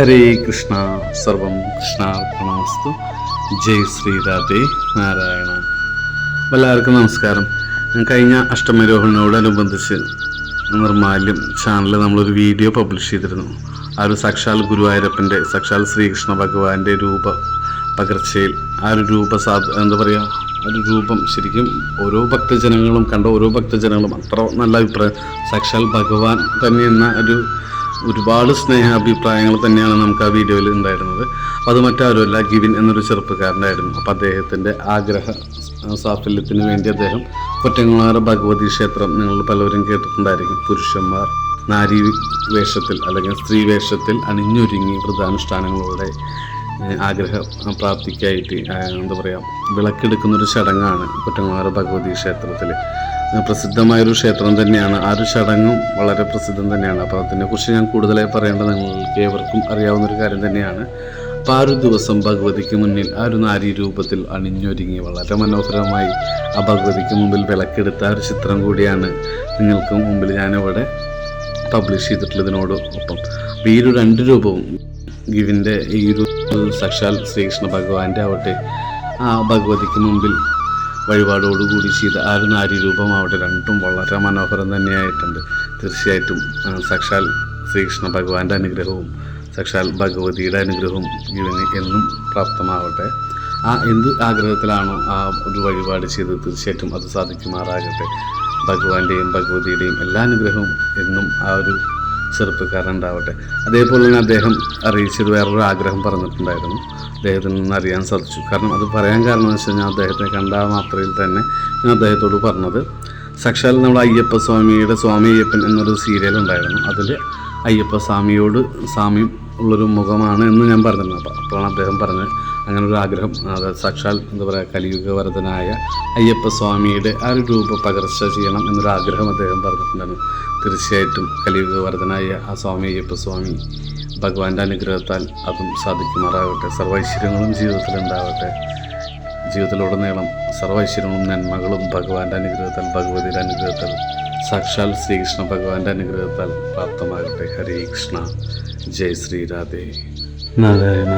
ഹരേ കൃഷ്ണ സർവം കൃഷ്ണാർപ്പണമസ്തു. ജയ് ശ്രീരാധേ നാരായണ. എല്ലാവർക്കും നമസ്കാരം. കഴിഞ്ഞ അഷ്ടമരോഹണയോടനുബന്ധിച്ച് നിർമാല്യം ചാനലിൽ നമ്മളൊരു വീഡിയോ പബ്ലിഷ് ചെയ്തിരുന്നു. ആ ഒരു സാക്ഷാൽ ഗുരുവായൂരപ്പന്റെ സാക്ഷാൽ ശ്രീകൃഷ്ണ ഭഗവാന്റെ രൂപ പകർച്ചയിൽ. ആ ഒരു രൂപ സാ എന്താ പറയുക ഒരു രൂപം ശരിക്കും ഓരോ ഭക്തജനങ്ങളും കണ്ട ഓരോ ഭക്തജനങ്ങളും അത്ര നല്ല അഭിപ്രായം. സാക്ഷാൽ ഭഗവാൻ തന്നെ എന്ന ഒരു ഒരുപാട് സ്നേഹാഭിപ്രായങ്ങൾ തന്നെയാണ് നമുക്ക് ആ വീഡിയോയിൽ ഉണ്ടായിരുന്നത്. അത് മറ്റാരുമല്ല ഗിവിൻ എന്നൊരു ചെറുപ്പക്കാരനായിരുന്നു. അപ്പോൾ അദ്ദേഹത്തിന്റെ ആഗ്രഹ സാഫല്യത്തിന് വേണ്ടി അദ്ദേഹം കൊറ്റങ്ങാറ ഭഗവതി ക്ഷേത്രം നിങ്ങൾ പലവരും കേട്ടിട്ടുണ്ടായിരിക്കും. പുരുഷന്മാർ നാരി വേഷത്തിൽ അല്ലെങ്കിൽ സ്ത്രീ വേഷത്തിൽ അണിഞ്ഞൊരുങ്ങി വ്രതാനുഷ്ഠാനങ്ങളുടെ ആഗ്രഹ പ്രാപ്തിക്കായിട്ട് എന്താ പറയുക വിളക്കെടുക്കുന്നൊരു ചടങ്ങാണ് കൊറ്റങ്ങാറ ഭഗവതി ക്ഷേത്രത്തിൽ പ്രസിദ്ധമായൊരു ക്ഷേത്രം തന്നെയാണ്. ആ ഒരു ചടങ്ങും വളരെ പ്രസിദ്ധം തന്നെയാണ്. അപ്പോൾ അതിനെക്കുറിച്ച് ഞാൻ കൂടുതലായി പറയേണ്ടത് നിങ്ങൾക്ക് ഏവർക്കും അറിയാവുന്നൊരു കാര്യം തന്നെയാണ്. അപ്പോൾ ആ ഒരു ദിവസം ഭഗവതിക്ക് മുന്നിൽ ആ ഒരു നാരി രൂപത്തിൽ അണിഞ്ഞൊരുങ്ങി വളരെ മനോഹരമായി ആ ഭഗവതിക്ക് മുമ്പിൽ വിളക്കെടുത്ത ഒരു ചിത്രം കൂടിയാണ് നിങ്ങൾക്ക് മുമ്പിൽ ഞാനിവിടെ പബ്ലിഷ് ചെയ്തിട്ടുള്ളതിനോട് ഒപ്പം അപ്പോൾ ഈ ഒരു രണ്ട് രൂപവും ഗിവിന്റെ ഈ ഒരു സാക്ഷാൽ ശ്രീകൃഷ്ണ ഭഗവാന്റെ ആവട്ടെ ആ ഭഗവതിക്ക് മുമ്പിൽ വഴിപാടോടുകൂടി ചെയ്ത ആ ഒരു നാരീരൂപം അവിടെ രണ്ടും വളരെ മനോഹരം തന്നെയായിട്ടുണ്ട്. തീർച്ചയായിട്ടും സാക്ഷാൽ ശ്രീകൃഷ്ണ ഭഗവാന്റെ അനുഗ്രഹവും സാക്ഷാൽ ഭഗവതിയുടെ അനുഗ്രഹവും ഇവന് എന്നും പ്രാപ്തമാവട്ടെ. ആ എന്ത് ആഗ്രഹത്തിലാണോ ആ ഒരു വഴിപാട് ചെയ്ത് തീർച്ചയായിട്ടും അത് സാധിക്കുമാറാകട്ടെ. ഭഗവാന്റെയും ഭഗവതിയുടെയും എല്ലാ അനുഗ്രഹവും എന്നും ആ ഒരു ചെറുപ്പക്കാരുണ്ടാവട്ടെ അതേപോലെ തന്നെ അദ്ദേഹം അറിയിച്ചത് വേറൊരു ആഗ്രഹം പറഞ്ഞിട്ടുണ്ടായിരുന്നു. അദ്ദേഹത്തിൽ നിന്ന് അറിയാൻ സാധിച്ചു. കാരണം അത് പറയാൻ കാരണം എന്ന് വെച്ച് കഴിഞ്ഞാൽ അദ്ദേഹത്തെ കണ്ട മാത്രയിൽ തന്നെ ഞാൻ അദ്ദേഹത്തോട് പറഞ്ഞത്. സാക്ഷാൽ നമ്മൾ അയ്യപ്പ സ്വാമിയുടെ സ്വാമി അയ്യപ്പൻ എന്നൊരു സീരിയൽ ഉണ്ടായിരുന്നു. അതിൽ അയ്യപ്പ സ്വാമിയോട് സാമ്യം ഉള്ളൊരു മുഖമാണ് എന്ന് ഞാൻ പറഞ്ഞിരുന്നു. അപ്പം അപ്പോഴാണ് അദ്ദേഹം പറഞ്ഞത് അങ്ങനൊരു ആഗ്രഹം. അത് സാക്ഷാൽ എന്താ പറയുക കലിയുഗവരതനായ അയ്യപ്പ സ്വാമിയുടെ ആ ഒരു രൂപ പകർച്ച ചെയ്യണം എന്നൊരു ആഗ്രഹം അദ്ദേഹം പറഞ്ഞിട്ടുണ്ടായിരുന്നു. തീർച്ചയായിട്ടും കലിയുഗവരതനായ ആ സ്വാമി അയ്യപ്പ സ്വാമി ഭഗവാന്റെ അനുഗ്രഹത്താൽ അതും സാധിക്കുമാറാകട്ടെ. സർവൈശ്വര്യങ്ങളും ജീവിതത്തിൽ ഉണ്ടാവട്ടെ ജീവിതത്തിലുടനീളം സർവൈശ്വര്യങ്ങളും നന്മകളും ഭഗവാന്റെ അനുഗ്രഹത്താൽ ഭഗവതിയുടെ അനുഗ്രഹത്താൽ സാക്ഷാൽ ശ്രീകൃഷ്ണ ഭഗവാന്റെ അനുഗ്രഹത്താൽ പ്രാപ്തമാകട്ടെ. ഹരേ കൃഷ്ണ. ജയ് ശ്രീരാധേ നാരായണ.